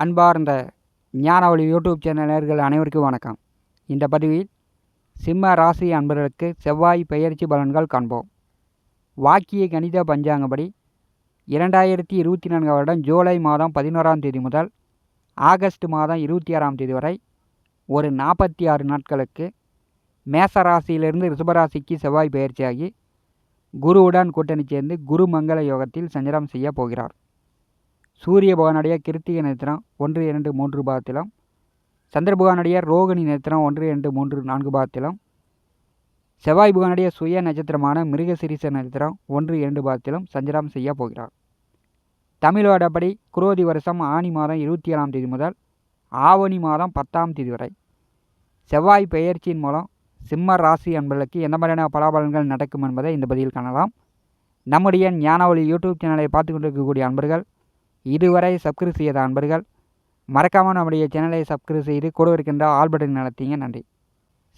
அன்பார்ந்த ஞானவழி YouTube channel நேர்கள் அனைவருக்கும் வணக்கம். இந்த பதிவில் சிம்ம ராசி அன்பர்களுக்கு செவ்வாய் பெயர்ச்சி பலன்கள் காண்போம். வாக்கிய கணித பஞ்சாங்கப்படி இரண்டாயிரத்தி இருபத்தி நான்காம் வருடம் ஜூலை மாதம் பதினோராம் தேதி முதல் ஆகஸ்ட் மாதம் இருபத்தி ஆறாம் தேதி வரை ஒரு நாற்பத்தி ஆறு நாட்களுக்கு மேச ராசியிலிருந்து ரிஷபராசிக்கு செவ்வாய் பயிற்சியாகி குருவுடன் கூட்டணி சேர்ந்து குரு மங்கள யோகத்தில் சஞ்சரம் செய்ய போகிறார். சூரிய பகவானுடைய கிருத்திகை நட்சத்திரம் ஒன்று இரண்டு மூன்று பாதத்திலும் சந்திர பகவானுடைய ரோகிணி நட்சத்திரம் ஒன்று இரண்டு மூன்று நான்கு பாதத்திலும் செவ்வாய் பகவானுடைய சுய நட்சத்திரமான மிருகசிரிச நட்சத்திரம் ஒன்று இரண்டு பாதத்திலும் சஞ்சாரம் செய்ய போகிறார். தமிழோடப்படி குரோதி வருஷம் ஆனி மாதம் இருபத்தி ஏழாம் தேதி முதல் ஆவணி மாதம் பத்தாம் தேதி வரை. செவ்வாய் பெயர்ச்சியின் மூலம் சிம்ம ராசி என்பதற்கு எந்த மாதிரியான பலாபலன்கள் நடக்கும் என்பதை இந்த பதிவில் காணலாம். நம்முடைய ஞானவழி யூடியூப் சேனலை பார்த்து கொண்டிருக்கக்கூடிய அன்பர்கள் இதுவரை சப்ஸ்கிரைப் செய்யாத அன்பர்கள் மறக்காமல் நம்முடைய சேனலை சப்ஸ்கிரைப் செய்து கூட இருக்கின்ற ஆல் பட்டன் நடத்தீங்க நன்றி.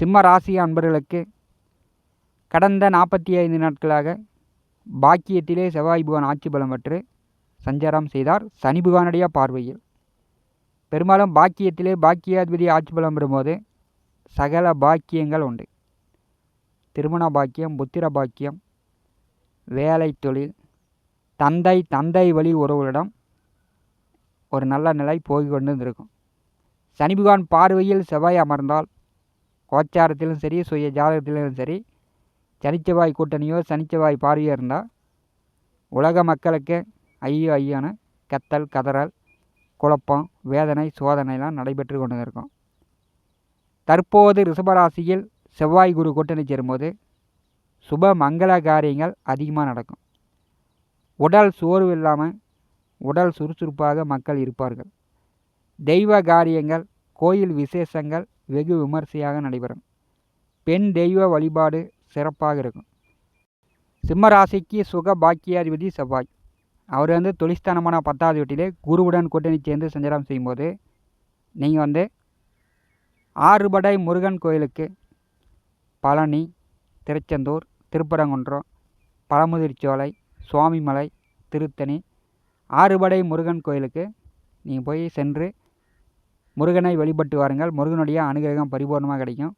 சிம்ம ராசி அன்பர்களுக்கு கடந்த நாற்பத்தி ஐந்து நாட்களாக பாக்கியத்திலே செவ்வாய் புகான் ஆட்சி பலம் பெற்று சஞ்சாரம் செய்தார். சனி புகானுடைய பார்வையில் பெரும்பாலும் பாக்கியத்திலே பாக்கியாதிபதி ஆட்சி பலம் பெறும்போது சகல பாக்கியங்கள் உண்டு. திருமண பாக்கியம் புத்திர பாக்கியம் வேலை தொழில் தந்தை தந்தை வழி உறவுகளிடம் ஒரு நல்ல நிலை போய் கொண்டு இருந்திருக்கும் சனி பகவான் பார்வையில் செவ்வாய் அமர்ந்தால் கோச்சாரத்திலும் சரி சுய ஜாதகத்திலும் சரி சனிச்செவ்வாய் கூட்டணியோ சனிச்செவ்வாய் பார்வையோ இருந்தால் உலக மக்களுக்கு ஐயோ ஐயான கத்தல் கதறல் குழப்பம் வேதனை சோதனைலாம் நடைபெற்று கொண்டு இருக்கும் தற்போது ரிஷபராசியில் செவ்வாய் குரு கூட்டணி சேரும்போது சுப மங்கள காரியங்கள் அதிகமாக நடக்கும். உடல் சோர்வு இல்லாமல் உடல் சுறுசுறுப்பாக மக்கள் இருப்பார்கள். தெய்வ காரியங்கள் கோயில் விசேஷங்கள் வெகு விமர்சையாக நடைபெறும். பெண் தெய்வ வழிபாடு சிறப்பாக இருக்கும். சிம்மராசிக்கு சுக பாக்கியாதிபதி செவ்வாய். அவர் வந்து தொழிஸ்தானமான பத்தாவது வீட்டிலே குருவுடன் கூட்டணி சேர்ந்து சஞ்சாரம் செய்யும்போது நீங்கள் வந்து ஆறுபடை முருகன் கோயிலுக்கு பழனி திருச்செந்தூர் திருப்பரங்குன்றம் பழமுதிர்ச்சோலை சுவாமிமலை திருத்தணி ஆறுபடை முருகன் கோயிலுக்கு நீங்கள் போய் சென்று முருகனை வழிபட்டு வாருங்கள். முருகனுடைய அனுகிரகம் பரிபூர்ணமாக கிடைக்கும்.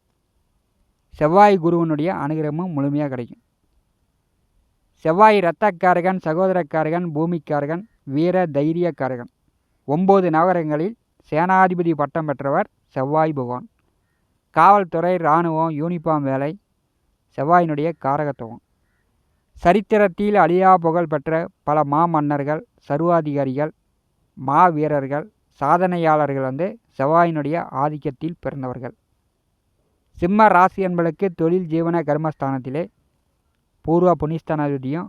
செவ்வாய் குருவனுடைய அனுகிரகமும் முழுமையாக கிடைக்கும். செவ்வாய் இரத்தக்காரகன் சகோதரக்காரகன் பூமிக்காரகன் வீர தைரியக்காரகன். ஒம்பது நகரங்களில் சேனாதிபதி பட்டம் பெற்றவர் செவ்வாய் பகவான். காவல்துறை இராணுவம் யூனிஃபார்ம் வேலை செவ்வாயினுடைய காரகத்துவம். சரித்திரத்தில் அழியா புகழ் பெற்ற பல மாமன்னர்கள் சர்வாதிகாரிகள் மா வீரர்கள் சாதனையாளர்கள் வந்து செவ்வாயினுடைய ஆதிக்கத்தில் பிறந்தவர்கள். சிம்ம ராசி என்பதற்கு தொழில் ஜீவன கர்மஸ்தானத்திலே பூர்வ புனிஸ்தானாதிபதியும்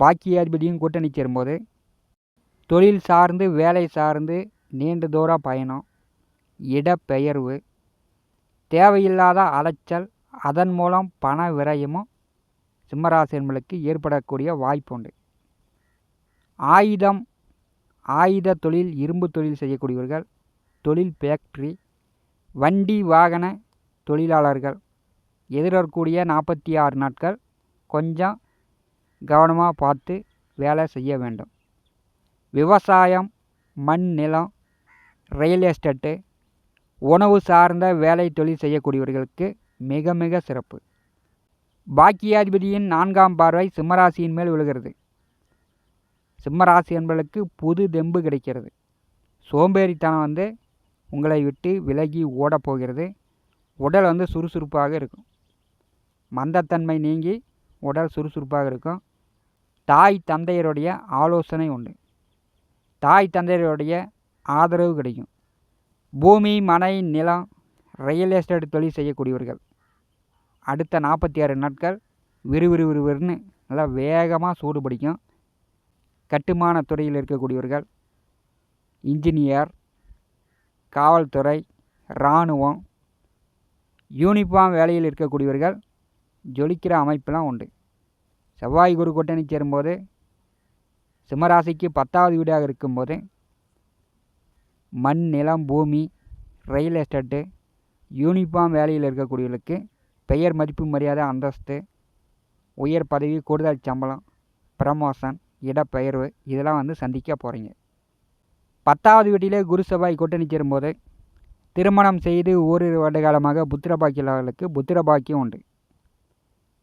பாக்கியாதிபதியும் கூட்டணி சேரும்போது தொழில் சார்ந்து வேலை சார்ந்து நீண்ட தூர பயணம் இடப்பெயர்வு தேவையில்லாத அலைச்சல் அதன் மூலம் பண விரயமும் சிம்மராசி என்பதற்கு ஏற்படக்கூடிய வாய்ப்பு உண்டு. ஆயுதம் ஆயுத தொழில் இரும்பு தொழில் செய்யக்கூடியவர்கள் தொழில் ஃபேக்ட்ரி வண்டி வாகன தொழிலாளர்கள் எதிர்வரக்கூடிய நாற்பத்தி ஆறு நாட்கள் கொஞ்சம் கவனமாக பார்த்து வேலை செய்ய வேண்டும். விவசாயம் மண் நிலம் ரியல் எஸ்டேட்டு உணவு சார்ந்த வேலை தொழில் செய்யக்கூடியவர்களுக்கு மிக மிக சிறப்பு. பாக்கியாதிபதியின் நான்காம் பார்வை சிம்மராசியின் மேல் விழுகிறது. சிம்மராசி என்பதற்கு புது தெம்பு கிடைக்கிறது. சோம்பேறித்தனம் வந்து உங்களை விட்டு விலகி ஓடப்போகிறது உடல் வந்து சுறுசுறுப்பாக இருக்கும். மந்தத்தன்மை நீங்கி உடல் சுறுசுறுப்பாக இருக்கும். தாய் தந்தையருடைய ஆலோசனை உண்டு. தாய் தந்தையருடைய ஆதரவு கிடைக்கும். பூமி மனை நிலம் ரியல் எஸ்டேட் தொழில் செய்யக்கூடியவர்கள். அடுத்த நாற்பத்தி ஆறு நாட்கள் விறுவிறுவிறுவிறுன்னு நல்லா வேகமாக சூடு பிடிக்கும். கட்டுமான துறையில் இருக்கக்கூடியவர்கள் இன்ஜினியர் காவல்துறை இராணுவம் யூனிஃபார்ம் வேலையில் இருக்கக்கூடியவர்கள் ஜொலிக்கிற அமைப்பெலாம் உண்டு. செவ்வாய் குரு கூட்டணி சேரும்போது சிம்மராசிக்கு பத்தாவது வீடாக இருக்கும்போது மண் நிலம் பூமி ரயில் எஸ்டேட்டு யூனிஃபார்ம் வேலையில் இருக்கக்கூடியவர்களுக்கு பெயர் மதிப்பு மரியாதை அந்தஸ்து உயர் பதவி கூடுதல் சம்பளம் ப்ரமோஷன் இடப்பெயர்வு இதெல்லாம் வந்து சந்திக்க போகிறீங்க பத்தாவது வீட்டிலே குரு செவ்வாய் கூட்டணி சேரும்போது திருமணம் செய்து ஓரிரு வருட காலமாக புத்திர பாக்கியர்களுக்கு புத்திர பாக்கியம் உண்டு.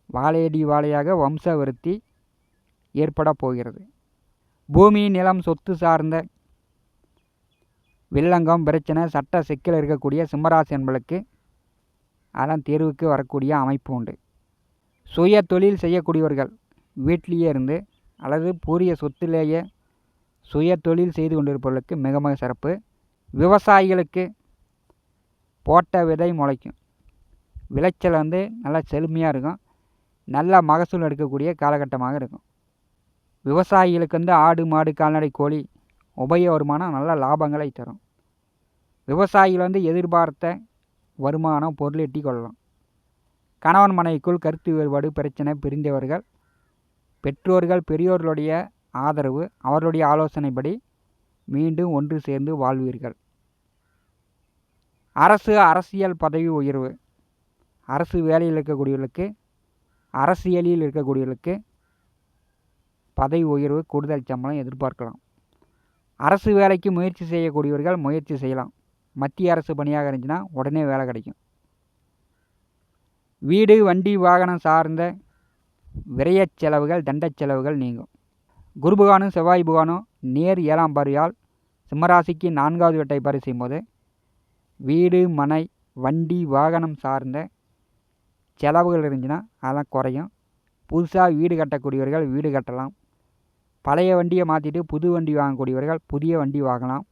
வாழையடி வாழையாக வம்ச விருத்தி ஏற்பட போகிறது. பூமி நிலம் சொத்து சார்ந்த வில்லங்கம் பிரச்சனை சட்ட சிக்கல் இருக்கக்கூடிய சிம்மராசி என்பளுக்கு அதெல்லாம் தேர்வுக்கு வரக்கூடிய அமைப்பு உண்டு. சுய தொழில் செய்யக்கூடியவர்கள் வீட்டிலேயே இருந்து அல்லது பூரிய சொத்திலேயே சுய தொழில் செய்து கொண்டிருப்பவர்களுக்கு மிக மிக சிறப்பு. விவசாயிகளுக்கு போட்ட விதை முளைக்கும். விளைச்சல் வந்து நல்லா செழுமையாக இருக்கும். நல்ல மகசூல் எடுக்கக்கூடிய காலகட்டமாக இருக்கும். விவசாயிகளுக்கு வந்து ஆடு மாடு கால்நடை கோழி உபய வருமானம் நல்ல லாபங்களை தரும். விவசாயிகள் வந்து எதிர்பார்த்த வருமானம் பொருள் எட்டி கொள்ளலாம். கணவன் மனைவிக்குள் கருத்து வேறுபாடு பிரச்சனை பிரிந்தவர்கள் பெற்றோர்கள் பெரியோர்களுடைய ஆதரவு அவர்களுடைய ஆலோசனைப்படி மீண்டும் ஒன்று சேர்ந்து வாழ்வீர்கள். அரசு அரசியல் பதவி உயர்வு. அரசு வேலையில் இருக்கக்கூடியவர்களுக்கு அரசியலில் இருக்கக்கூடியவர்களுக்கு பதவி உயர்வு கூடுதல் சம்பளம் எதிர்பார்க்கலாம். அரசு வேலைக்கு முயற்சி செய்யக்கூடியவர்கள் முயற்சி செய்யலாம். மத்திய அரசு பணியாக இருந்துச்சுன்னா உடனே வேலை கிடைக்கும். வீடு வண்டி வாகனம் சார்ந்த விரயச் செலவுகள் தண்ட செலவுகள் நீங்கும். குருபகானும் செவ்வாய் புகானும் நேர் ஏழாம் பருவியால் சிம்மராசிக்கு நான்காவது வெட்டை பாரி செய்யும்போது வீடு மனை வண்டி வாகனம் சார்ந்த செலவுகள் இருந்துச்சுன்னா அதெல்லாம் குறையும். புதுசாக வீடு கட்டக்கூடியவர்கள் வீடு கட்டலாம். பழைய வண்டியை மாற்றிட்டு புது வண்டி வாங்கக்கூடியவர்கள் புதிய வண்டி வாங்கலாம்.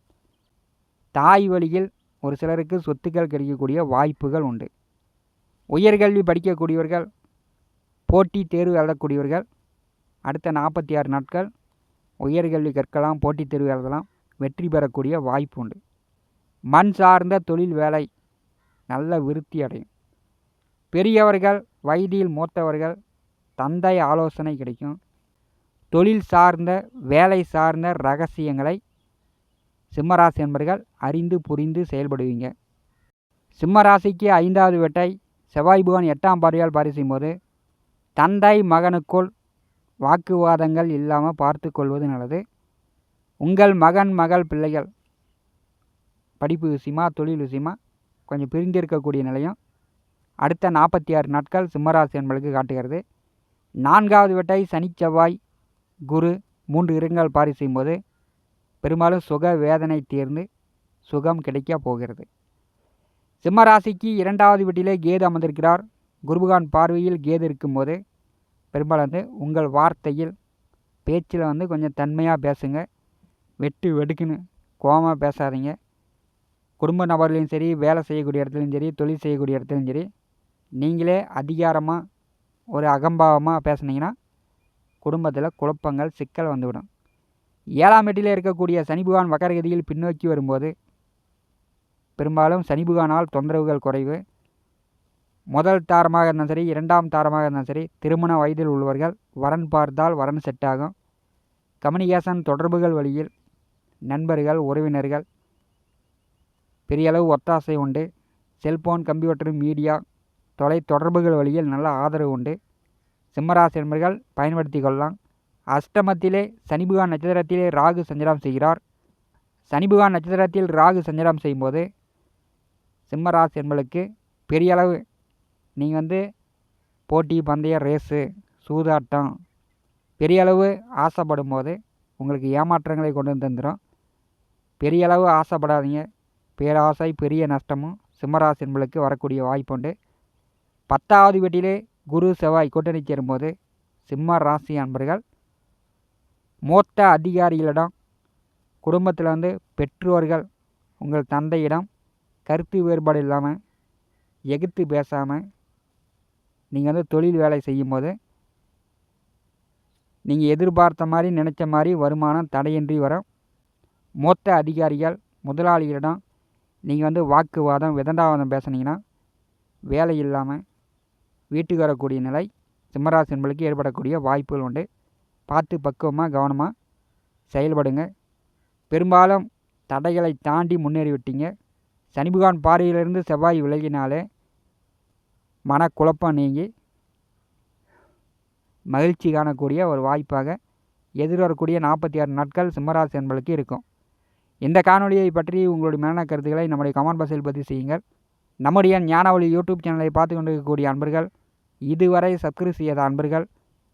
தாய் வழியில் ஒரு சிலருக்கு சொத்துக்கள் கிடைக்கக்கூடிய வாய்ப்புகள் உண்டு. உயர்கல்வி படிக்கக்கூடியவர்கள் போட்டி தேர்வு எழுதக்கூடியவர்கள் அடுத்த நாற்பத்தி ஆறு நாட்கள் உயர்கல்வி கற்கலாம் போட்டித் தேர்வு எழுதலாம் வெற்றி பெறக்கூடிய வாய்ப்பு உண்டு. மண் சார்ந்த தொழில் வேலை நல்ல விருத்தி அடையும். பெரியவர்கள் வயதில் மூத்தவர்கள் தந்தை ஆலோசனை கிடைக்கும். தொழில் சார்ந்த வேலை சார்ந்த ரகசியங்களை சிம்மராசி என்பர்கள் அறிந்து புரிந்து செயல்படுவீங்க. சிம்மராசிக்கு ஐந்தாவது வெட்டை செவ்வாய் புவன் எட்டாம் பார்வையால் பரிசும் போது தந்தை மகனுக்குள் வாக்குவாதங்கள் இல்லாமல் பார்த்து கொள்வது நல்லது. உங்கள் மகன் மகள் பிள்ளைகள் படிப்பு விஷயமா தொழில் விஷயமா கொஞ்சம் பிரிந்திருக்கக்கூடிய நிலையும் அடுத்த நாற்பத்தி ஆறு நாட்கள் சிம்மராசி என்பளுக்கு காட்டுகிறது. நான்காவது வெட்டை சனி செவ்வாய் குரு மூன்று இரங்கல் பாரி செய்யும்போது பெரும்பாலும் சுக வேதனை தீர்ந்து சுகம் கிடைக்க போகிறது. சிம்மராசிக்கு இரண்டாவது வீட்டிலே கேது அமர்ந்திருக்கிறார். குருபகான் பார்வையில் கேது இருக்கும்போது பெரும்பாலும் வந்து உங்கள் வார்த்தையில் பேச்சில் வந்து கொஞ்சம் தன்மையாக பேசுங்க. வெட்டு வெடுக்குன்னு கோமாக பேசாதீங்க. குடும்ப நபர்களையும் சரி வேலை செய்யக்கூடிய இடத்துலையும் சரி தொழில் செய்யக்கூடிய இடத்துலையும் சரி நீங்களே அதிகாரமாக ஒரு அகம்பாவமாக பேசுனீங்கன்னா குடும்பத்தில் குழப்பங்கள் சிக்கல் வந்துவிடும். ஏழாம் வீட்டில் இருக்கக்கூடிய சனிபுகான் வக்கரகதியில் பின்னோக்கி வரும்போது பெரும்பாலும் சனிபுகானால் தொந்தரவுகள் குறைவு. முதல் தாரமாக இருந்தாலும் சரி இரண்டாம் தாரமாக இருந்தாலும் சரி திருமண வயதில் உள்ளவர்கள் வரன் பார்த்தால் வரன் செட் ஆகும். கம்யூனிகேஷன் தொடர்புகள் வழியில் நண்பர்கள் உறவினர்கள் பெரிய அளவு ஒத்தாசை உண்டு. செல்போன் கம்ப்யூட்டர் மீடியா தொலை தொடர்புகள் வழியில் நல்ல ஆதரவு உண்டு. சிம்மராசி நண்பர்கள் பயன்படுத்தி கொள்ளலாம். அஷ்டமத்திலே சனிபுகான் நட்சத்திரத்திலே ராகு சஞ்சாரம் செய்கிறார். சனிபுகான் நட்சத்திரத்தில் ராகு சஞ்சாரம் செய்யும்போது சிம்மராசி என்பளுக்கு பெரிய அளவு நீங்கள் வந்து போட்டி பந்தய ரேஸு சூதாட்டம் பெரிய அளவு ஆசைப்படும் போது உங்களுக்கு ஏமாற்றங்களை கொண்டு வந்து தந்துடும் பெரிய அளவு ஆசைப்படாதீங்க. பேராசை பெரிய நஷ்டமும் சிம்மராசி என்பளுக்கு வரக்கூடிய வாய்ப்புண்டு பத்தாவது வீட்டிலே குரு செவ்வாய் கூட்டணி சேரும்போது சிம்ம ராசி அன்பர்கள் மூத்த அதிகாரிகளிடம் குடும்பத்தில் வந்து பெற்றோர்கள் உங்கள் தந்தையிடம் கருத்து வேறுபாடு இல்லாமல் எதிர்த்து பேசாமல் நீங்கள் வந்து தொழில் வேலை செய்யும்போது நீங்கள் எதிர்பார்த்த மாதிரி நினச்ச மாதிரி வருமானம் தடையின்றி வரும். மூத்த அதிகாரிகள் முதலாளிகளிடம் நீங்கள் வந்து வாக்குவாதம் விதண்டாவாதம் பேசுனீங்கன்னா வேலை இல்லாமல் வீட்டுக்கு வரக்கூடிய நிலை சிம்மராசி என்பளுக்கு ஏற்படக்கூடிய வாய்ப்புகள் உண்டு. பார்த்து பக்குவமாக கவனமாக செயல்படுங்க. பெரும்பாலும் தடைகளை தாண்டி முன்னேறி விட்டீங்க சனி பகவான் பார்வையிலிருந்து செவ்வாய் விலகினாலே மனக்குழப்பம் நீங்கி மகிழ்ச்சி காணக்கூடிய ஒரு வாய்ப்பாக எதிர்வரக்கூடிய நாற்பத்தி ஆறு நாட்கள் சிம்மராசி என்பளுக்கு இருக்கும். இந்த காணொலியை பற்றி உங்களுடைய மரண கருத்துக்களை நம்முடைய கமெண்ட் பாக்ஸில் பதிவு செய்யுங்கள். நம்முடைய ஞானவழி யூடியூப் சேனலை பார்த்து கொண்டிருக்கக்கூடிய அன்பர்கள் இதுவரை சப்ஸ்கிரைப் செய்யாத அன்பர்கள்